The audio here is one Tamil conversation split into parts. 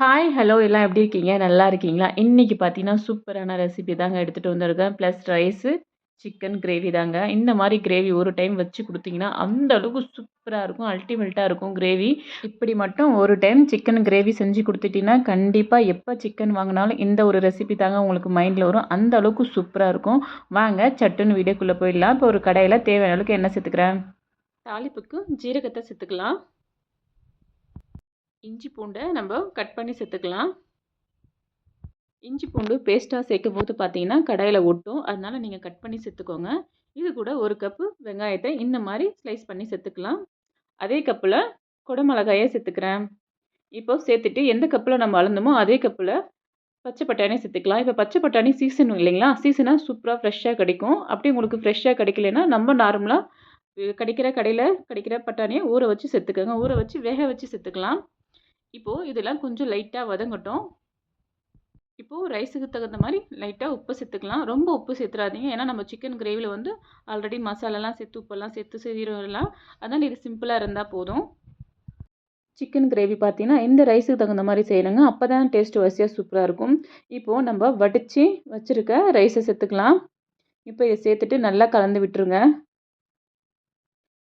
ஹாய் ஹலோ எல்லாம் எப்படி இருக்கீங்க? நல்லா இருக்கீங்களா? இன்றைக்கி பார்த்தீங்கன்னா சூப்பரான ரெசிபி தாங்க எடுத்துகிட்டு வந்திருக்கேன். ப்ளஸ் ரைஸு சிக்கன் கிரேவி தாங்க. இந்த மாதிரி கிரேவி ஒரு டைம் வச்சு கொடுத்தீங்கன்னா அந்த அளவுக்கு சூப்பராக இருக்கும் அல்டிமேட்டாக இருக்கும் கிரேவி இப்படி மட்டும் ஒரு டைம் சிக்கன் கிரேவி செஞ்சு கொடுத்துட்டிங்கன்னா கண்டிப்பாக எப்போ சிக்கன் வாங்கினாலும் இந்த ஒரு ரெசிபி தாங்க உங்களுக்கு மைண்டில் வரும். அந்த அளவுக்கு சூப்பராக இருக்கும். வாங்க சட்டுன்னு வீடியோக்குள்ளே போயிடலாம். இப்போ ஒரு கடையில் தேவையான அளவுக்கு என்ன சேர்த்துக்கிறேன். தாளிப்புக்கு ஜீரகத்தை சேர்த்துக்கலாம். இஞ்சி பூண்டை நம்ம கட் பண்ணி சேர்த்துக்கலாம். இஞ்சி பூண்டு பேஸ்ட்டாக சேர்க்கும் போது பார்த்தீங்கன்னா கடாயில் ஒட்டும். அதனால் நீங்கள் கட் பண்ணி சேர்த்துக்கோங்க. இது கூட ஒரு கப்பு வெங்காயத்தை இந்த மாதிரி ஸ்லைஸ் பண்ணி சேர்த்துக்கலாம். அதே கப்பில் குடமிளகாயை சேர்த்துக்கிறேன். இப்போ சேர்த்துட்டு எந்த கப்பில் நம்ம அளந்தோமோ அதே கப்பில் பச்சை பட்டாணி சேர்த்துக்கலாம். இப்போ பச்சை பட்டாணி சீசன் இல்லைங்களா? சீசனாக சூப்பராக ஃப்ரெஷ்ஷாக கிடைக்கும். அப்படி உங்களுக்கு ஃப்ரெஷ்ஷாக கிடைக்கலன்னா நம்ம நார்மலாக கிடைக்கிற கடையில் கிடைக்கிற பட்டாணியை ஊற வச்சு சேர்த்துக்கோங்க. ஊற வச்சு வேக வச்சு சேர்த்துக்கலாம். இப்போது இதெல்லாம் கொஞ்சம் லைட்டாக வதங்கட்டும். இப்போது ரைஸுக்கு தகுந்த மாதிரி லைட்டாக உப்பு சேர்த்துக்கலாம். ரொம்ப உப்பு சேர்த்துறாதீங்க. ஏன்னா நம்ம சிக்கன் கிரேவியில் வந்து ஆல்ரெடி மசாலாலாம் சேர்த்து உப்பெல்லாம் சேர்த்து செய்கிறோம்லாம் அதனால் இது சிம்பிளாக இருந்தால் போதும். சிக்கன் கிரேவி பார்த்தீங்கன்னா இந்த ரைஸுக்கு தகுந்த மாதிரி செய்யணுங்க. அப்போ தான் டேஸ்ட் வரிசையாக சூப்பராக இருக்கும். இப்போது நம்ம வடித்து வச்சுருக்க ரைஸை சேர்த்துக்கலாம். இப்போ இதை சேர்த்துட்டு நல்லா கலந்து விட்டுருங்க.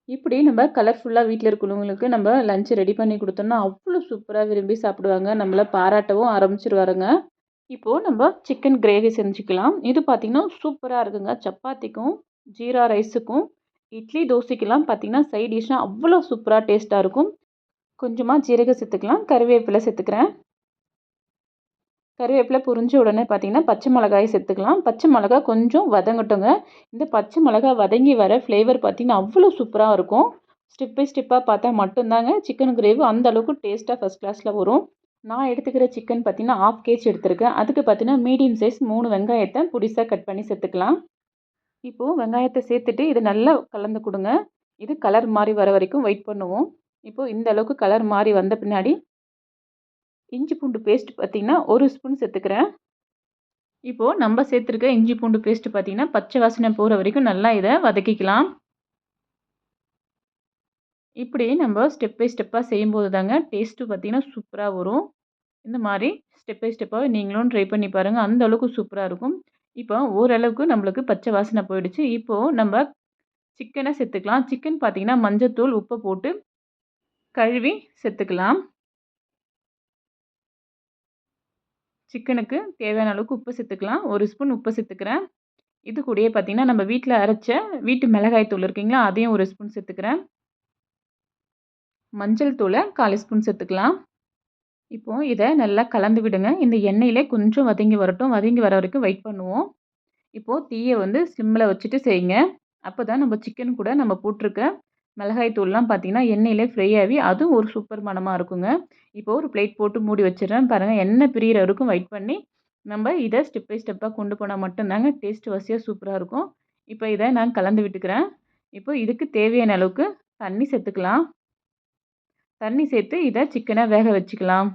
இப்படி நம்ம கலர்ஃபுல்லாக வீட்டில் இருக்கிறவங்களுக்கு நம்ம லஞ்ச் ரெடி பண்ணி கொடுத்தோம்னா அவ்வளோ சூப்பராக விரும்பி சாப்பிடுவாங்க. நம்மளை பாராட்டவும் ஆரம்பிச்சிருவாருங்க. இப்போது நம்ம சிக்கன் கிரேவி செஞ்சுக்கலாம். இது பார்த்திங்கன்னா சூப்பராக இருக்குங்க. சப்பாத்திக்கும் ஜீரா ரைஸுக்கும் இட்லி தோசைக்கெல்லாம் பார்த்திங்கன்னா சைட் டிஷ்ஷாக அவ்வளோ சூப்பராக டேஸ்ட்டாக இருக்கும். கொஞ்சமாக ஜீரகம் சேர்த்துக்கலாம். கருவேப்பிலை சேர்த்துக்கிறேன். கருவேப்பிலை புரிஞ்ச உடனே பார்த்திங்கன்னா பச்சை மிளகாய் சேர்த்துக்கலாம். பச்சை மிளகா கொஞ்சம் வதங்கட்டுங்க. இந்த பச்சை மிளகா வதங்கி வர ஃப்ளேவர் பார்த்திங்கன்னா அவ்வளோ சூப்பராக இருக்கும். ஸ்டெப் பை ஸ்டெப்பாக பார்த்தா மட்டும்தாங்க. சிக்கன் கிரேவி அந்த அளவுக்கு டேஸ்ட்டாக ஃபஸ்ட் கிளாஸில் வரும். நான் எடுத்துக்கிற சிக்கன் பார்த்திங்கன்னா ஆஃப் கேஜ் எடுத்திருக்கேன். அதுக்கு பார்த்திங்கன்னா மீடியம் சைஸ் மூணு வெங்காயத்தை புடிசாக கட் பண்ணி சேர்த்துக்கலாம். இப்போது வெங்காயத்தை சேர்த்துட்டு இது நல்லா கலந்து கொடுங்க. இது கலர் மாதிரி வர வரைக்கும் வெயிட் பண்ணுவோம். இப்போது இந்த அளவுக்கு கலர் மாறி வந்த பின்னாடி இஞ்சி பூண்டு பேஸ்ட் பார்த்திங்கன்னா ஒரு ஸ்பூன் சேர்த்துக்கிறேன். இப்போது நம்ம சேர்த்துருக்க இஞ்சி பூண்டு பேஸ்ட் பார்த்திங்கன்னா பச்சை வாசனை போகிற வரைக்கும் நல்லா இதை வதக்கிக்கலாம். இப்படி நம்ம ஸ்டெப் பை ஸ்டெப்பாக செய்யும்போது தாங்க டேஸ்ட்டு பார்த்திங்கன்னா சூப்பராக வரும். இந்த மாதிரி ஸ்டெப் பை ஸ்டெப்பாக நீங்களும் ட்ரை பண்ணி பாருங்கள் அந்த அளவுக்கு சூப்பராக இருக்கும். இப்போ ஓரளவுக்கு நம்மளுக்கு பச்சை வாசனை போயிடுச்சு. இப்போது நம்ம சிக்கனை சேர்த்துக்கலாம். சிக்கன் பார்த்திங்கன்னா மஞ்சத்தூள் உப்பை போட்டு கழுவி சேர்த்துக்கலாம். சிக்கனுக்கு தேவையான அளவுக்கு உப்பு சேர்த்துக்கலாம். ஒரு ஸ்பூன் உப்பு சேர்த்துக்கிறேன். இது கூடயே பார்த்திங்கன்னா நம்ம வீட்டில் அரைச்ச வீட்டு மிளகாய் தூள் இருக்குங்களா அதையும் ஒரு ஸ்பூன் சேர்த்துக்கிறேன். மஞ்சள் தூளை கால் ஸ்பூன் சேர்த்துக்கலாம். இப்போது இதை நல்லா கலந்து விடுங்க. இந்த எண்ணெயிலே கொஞ்சம் வதங்கி வரட்டும். வதங்கி வர வரைக்கும் வெயிட் பண்ணுவோம். இப்போது தீயை வந்து ஸ்லிம்மில் வச்சுட்டு செய்யுங்க. அப்போ தான் நம்ம சிக்கன் கூட நம்ம போட்டிருக்க மிளகாய் தூள்லாம் பார்த்திங்கன்னா எண்ணெயிலே ஃப்ரை ஆகி அதுவும் ஒரு சூப்பர் மனமாக இருக்குங்க. இப்போ ஒரு பிளேட் போட்டு மூடி வச்சிடுறேன். பாருங்கள் எண்ணெய் பிரியிற வரைக்கும் வெயிட் பண்ணி நம்ம இதை ஸ்டெப் பை ஸ்டெப்பாக கொண்டு போனால் மட்டும்தாங்க டேஸ்ட் வசதியாக சூப்பராக இருக்கும். இப்போ இதை நான் கலந்து விட்டுக்கிறேன். இப்போ இதுக்கு தேவையான அளவுக்கு தண்ணி சேர்த்துக்கலாம். தண்ணி சேர்த்து இதை சிக்கனை வேக வச்சுக்கலாம்.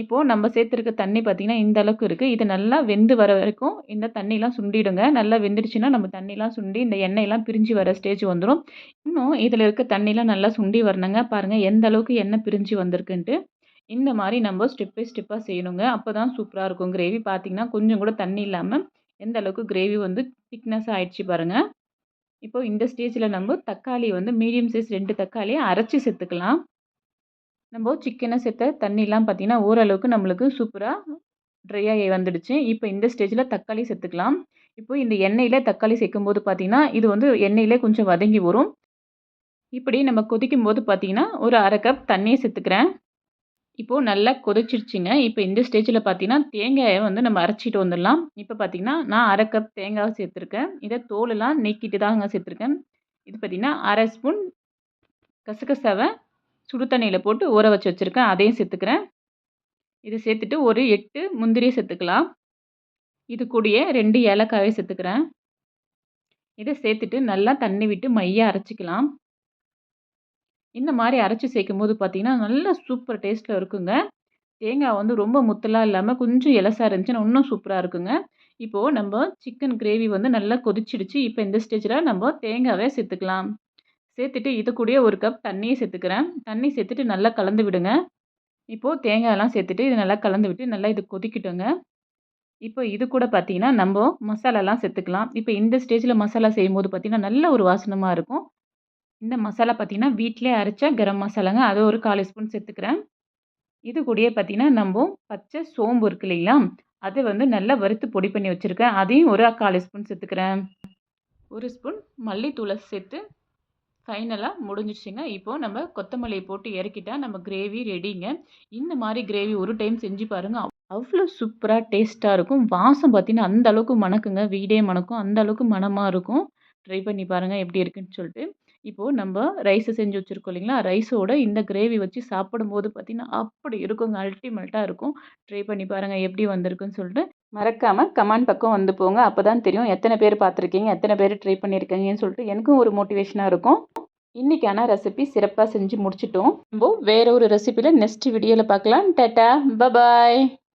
இப்போது நம்ம சேர்த்துருக்க தண்ணி பார்த்திங்கன்னா இந்த அளவுக்கு இருக்குது இது நல்லா வெந்து வர வரைக்கும் இந்த தண்ணிலாம் சுண்டிடுங்க. நல்லா வெந்துடுச்சுன்னா நம்ம தண்ணிலாம் சுண்டி இந்த எண்ணெயெல்லாம் பிரிஞ்சு வர ஸ்டேஜ் வந்துடும் இன்னும் இதில் இருக்க தண்ணிலாம் நல்லா சுண்டி வரணுங்க. பாருங்கள் எந்த அளவுக்கு எண்ணெய் பிரிஞ்சு வந்திருக்குன்ட்டு. இந்த மாதிரி நம்ம ஸ்டெப் பை ஸ்டெப்பாக செய்யணுங்க. அப்போ தான் சூப்பராக இருக்கும். கிரேவி பார்த்திங்கன்னா கொஞ்சம் கூட தண்ணி இல்லாமல் எந்த அளவுக்கு கிரேவி வந்து திக்னஸ் ஆகிடுச்சு பாருங்கள் இப்போது இந்த ஸ்டேஜில் நம்ம தக்காளி வந்து மீடியம் சைஸ் ரெண்டு தக்காளியை அரைச்சி சேர்த்துக்கலாம். நம்ம சிக்கனை சேர்த்த தண்ணிலாம் பார்த்திங்கன்னா ஓரளவுக்கு நம்மளுக்கு சூப்பராக ட்ரையாகி வந்துடுச்சு. இப்போ இந்த ஸ்டேஜில் தக்காளி சேர்த்துக்கலாம். இப்போ இந்த எண்ணெயில் தக்காளி சேர்க்கும்போது பார்த்திங்கன்னா இது வந்து எண்ணெயிலே கொஞ்சம் வதங்கி வரும். இப்படி நம்ம கொதிக்கும் போது பார்த்திங்கன்னா ஒரு அரை கப் தண்ணியை சேர்த்துக்கிறேன். இப்போது நல்லா கொதிச்சிருச்சுங்க. இப்போ இந்த ஸ்டேஜில் பார்த்தீங்கன்னா தேங்காயை வந்து நம்ம அரைச்சிட்டு வந்துடலாம். இப்போ பார்த்தீங்கன்னா நான் அரை கப் தேங்காய் சேர்த்துருக்கேன். இதை தோலெல்லாம் நீக்கிட்டு தாங்க சேர்த்துருக்கேன். இது பார்த்திங்கன்னா அரை ஸ்பூன் கசகசாவை சுடு தண்ணியில் போட்டு ஊற வச்சு வச்சுருக்கேன். அதையும் சேர்த்துக்கிறேன். இதை சேர்த்துட்டு ஒரு எட்டு முந்திரியை சேர்த்துக்கலாம். இது கூடயே ரெண்டு ஏலக்காயை சேர்த்துக்கிறேன். இதை சேர்த்துட்டு நல்லா தண்ணி விட்டு மையாக அரைச்சிக்கலாம். இந்த மாதிரி அரைச்சி சேர்க்கும் போது பார்த்திங்கன்னா நல்ல சூப்பர் டேஸ்ட்டில் இருக்குங்க. தேங்காய் வந்து ரொம்ப முத்தலாக இல்லாமல் கொஞ்சம் இலசாக இருந்துச்சுன்னா இன்னும் சூப்பராக இருக்குங்க. இப்போது நம்ம சிக்கன் கிரேவி வந்து நல்லா கொதிச்சிடுச்சு. இப்போ இந்த ஸ்டேஜில் நம்ம தேங்காவே சேர்த்துக்கலாம். சேர்த்துட்டு இது கூடயே ஒரு கப் தண்ணியை சேர்த்துக்கிறேன். தண்ணி சேர்த்துட்டு நல்லா கலந்து விடுங்க. இப்போது தேங்காயெல்லாம் சேர்த்துட்டு இது நல்லா கலந்து விட்டு நல்லா இது கொதிக்கிட்டோங்க. இப்போ இது கூட பார்த்தீங்கன்னா நம்ம மசாலாலாம் சேர்த்துக்கலாம். இப்போ இந்த ஸ்டேஜில் மசாலா செய்யும்போது பார்த்தீங்கன்னா நல்ல ஒரு வாசனமாக இருக்கும். இந்த மசாலா பார்த்தீங்கன்னா வீட்டிலே அரைச்சா கரம் மசாலாங்க. அதை ஒரு கால் ஸ்பூன் சேர்த்துக்கிறேன். இது கூடயே பார்த்தீங்கன்னா நம்ம பச்சை சோம்பு இருக்கு இல்லைங்களா? அதை வந்து நல்லா வறுத்து பொடி பண்ணி வச்சுருக்கேன். அதையும் ஒரு கால் ஸ்பூன் சேர்த்துக்கிறேன். ஒரு ஸ்பூன் மல்லித்தூளை சேர்த்து ஃபைனலாக முடிஞ்சிடுச்சுங்க. இப்போது நம்ம கொத்தமல்லியை போட்டு இறக்கிட்டால் நம்ம கிரேவி ரெடிங்க இந்த மாதிரி கிரேவி ஒரு டைம் செஞ்சு பாருங்கள் அவ்வளோ சூப்பராக டேஸ்ட்டாக இருக்கும். வாசம் பார்த்தீங்கன்னா அந்த அளவுக்கு மணக்குங்க. வீடே மணக்கும். அந்த அளவுக்கு மணமாக இருக்கும். ட்ரை பண்ணி பாருங்கள் எப்படி இருக்குன்னு சொல்லிட்டு. இப்போது நம்ம ரைஸை செஞ்சு வச்சுருக்கோம் இல்லைங்களா? ரைஸோட இந்த கிரேவி வச்சு சாப்பிடும்போது பார்த்திங்கன்னா அப்படி இருக்குங்க. அல்டிமேட்டாக இருக்கும். ட்ரை பண்ணி பாருங்கள் எப்படி வந்திருக்குன்னு சொல்லிட்டு. மறக்காமல் கமெண்ட் பக்கம் வந்து போங்க. அப்போ தான் தெரியும் எத்தனை பேர் பார்த்துருக்கீங்க எத்தனை பேர் ட்ரை பண்ணியிருக்கீங்கன்னு சொல்லிட்டு எனக்கும் ஒரு மோட்டிவேஷனாக இருக்கும். இன்றைக்கான ரெசிபி சிறப்பாக செஞ்சு முடிச்சிட்டோம். நம்ம வேற ஒரு ரெசிபியில் நெக்ஸ்ட் வீடியோவில் பார்க்கலாம். Data bye bye